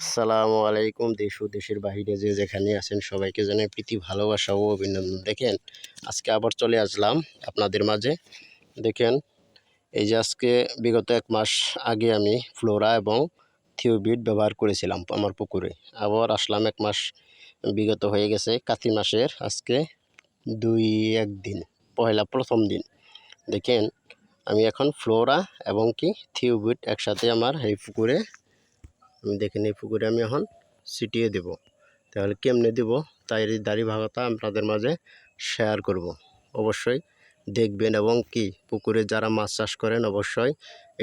আসসালামু আলাইকুম দেশ ও দেশের বাইরে যে যেখানে আছেন সবাইকে জানাই প্রীতি, ভালোবাসা ও অভিনন্দন। দেখেন, আজকে আবার চলে আসলাম আপনাদের মাঝে। দেখেন, এই যে আজকে বিগত এক মাস আগে আমি ফ্লোরা এবং থিওবিট ব্যবহার করেছিলাম আমার পুকুরে। আবার আসলাম এক মাস, বিগত হয়ে গেছে কাতি মাসের আজকে দুই এক দিন পয়লা প্রথম দিন। দেখেন, আমি এখন ফ্লোরা এবং কি থিওবিট একসাথে আমার এই পুকুরে আমি দেখেন এই পুকুরে, আমি এখন ছিটিয়ে দেব। তাহলে কেমনে দেব? তাই এই দাড়ি ভাগাটা আপনাদের মাঝে শেয়ার করব। অবশ্যই দেখবেন এবং কি, পুকুরে যারা মাছ চাষ করেন অবশ্যই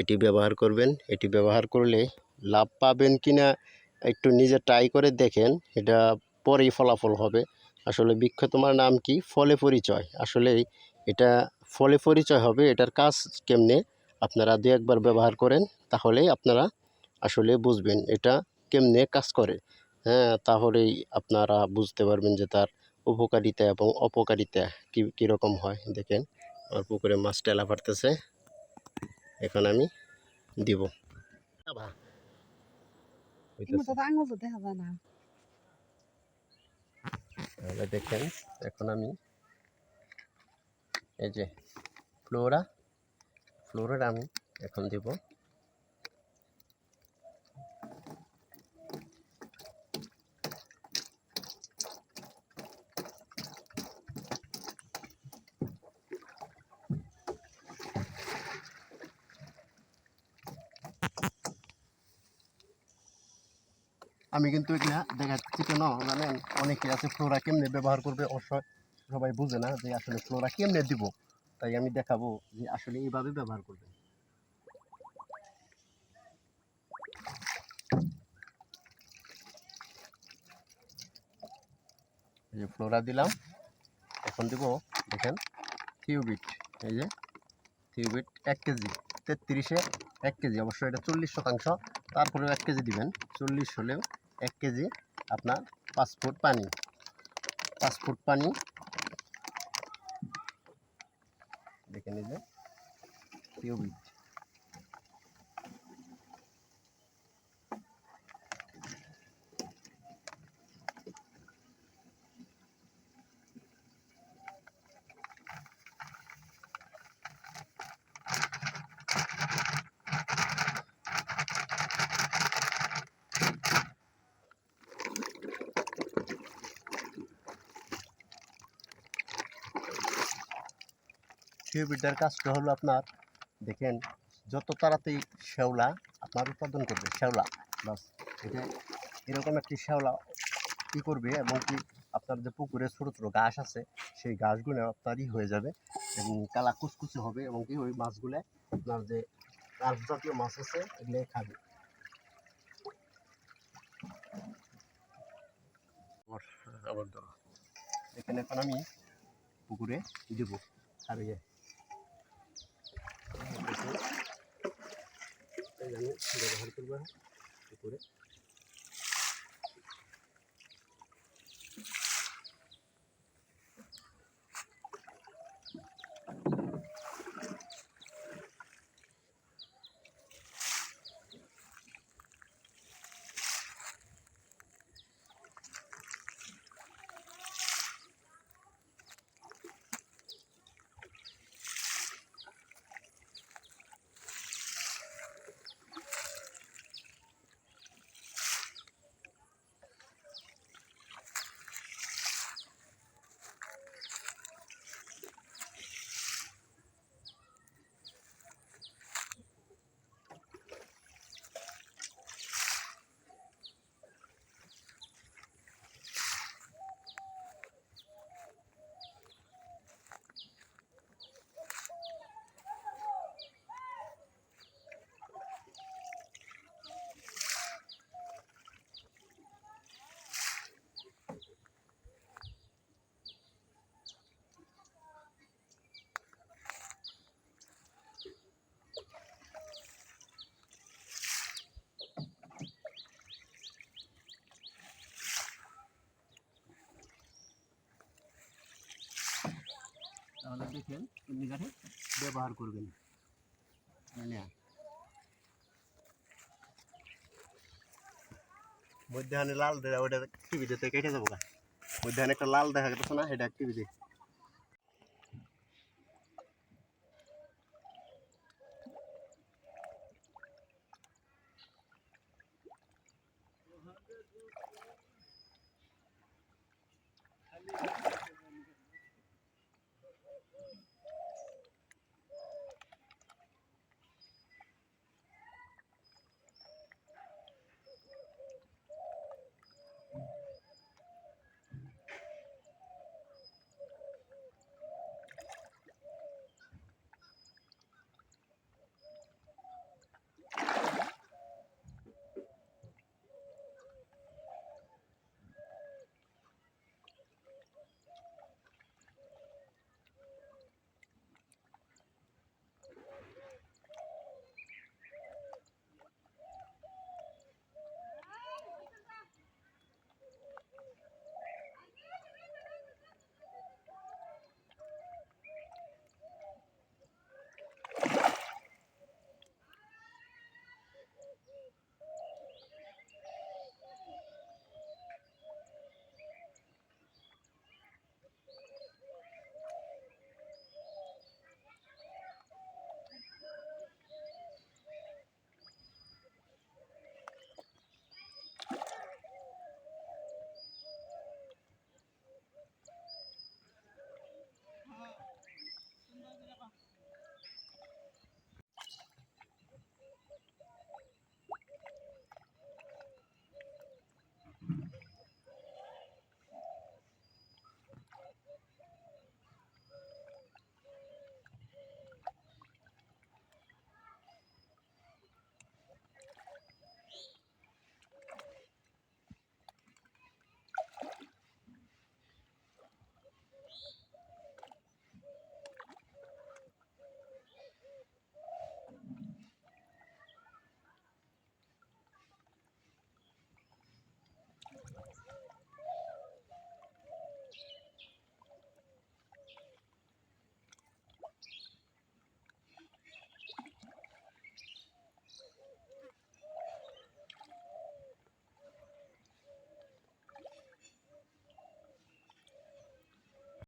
এটি ব্যবহার করবেন। এটি ব্যবহার করলে লাভ পাবেন কি না একটু নিজে ট্রাই করে দেখেন, এটা পরেই ফলাফল হবে। আসলে বৃক্ষ তোমার নাম কি? ফলে পরিচয়। আসলে এটা ফলে পরিচয় হবে, এটার কাজ কেমনে? আপনারা দু একবার ব্যবহার করেন, তাহলেই আপনারা আসলে বুঝবেন এটা কেমনে কাজ করে। হ্যাঁ তাহলেই আপনারা বুঝতে পারবেন যে তার উপকারিতা এবং অপকারিতা কী কীরকম হয়। দেখেন আমার পুকুরে মাছ টেলা পারতেছে এখন আমি দিব। তাহলে দেখেন এখন আমি এই যে ফ্লোরা ফ্লোরার আমি এখন দিব। আমি কিন্তু এগুলা দেখাচ্ছি কেন জানেন? অনেকে আছে ফ্লোরা কেমনে ব্যবহার করবে? অবশ্যই সবাই বুঝে না যে আসলে ফ্লোরা কেমনে দিব। তাই আমি দেখাবো যে আসলে এইভাবে ব্যবহার করবে। এই যে ফ্লোরা দিলাম। এখন দিব, দেখেন থিউবিট এই যে থিউবিট এক কেজি, তেত্রিশে এক কেজি। অবশ্যই এটা চল্লিশ শতাংশ। তারপরেও এক কেজি দিবেন। চল্লিশ হলেও এক কেজি আপনার পাঁচ ফুট পানি। পাঁচ ফুট পানি। দেখে নিলে টিউবিট টিউবিটার কাজটা হলো আপনার দেখেন যত তাড়াতাড়ি শ্যাওলা আপনার উৎপাদন করবে শ্যাওলা বাস এটা এরকম একটি শ্যাওলা কী করবে এবং কি আপনার যে পুকুরে ছোটো ছোটো ঘাস আছে সেই ঘাসগুলো আপনারই হয়ে যাবে এবং কালা কুচকুচে হবে এবং কি ওই মাছগুলো আপনার যে কার্প জাতীয় মাছ আছে এগুলো খাবে। এখানে এখন আমি পুকুরে দেবো। আর আমি ব্যবহার করব পুকুরে দেখেন এমনি কাঠে ব্যবহার করবেন মানে মধ্যখানে লাল দেখা ওটা টিভিতে কেটে যাবো গা মধ্যখানে একটা লাল দেখা যাচ্ছে না সেটা টিভিতে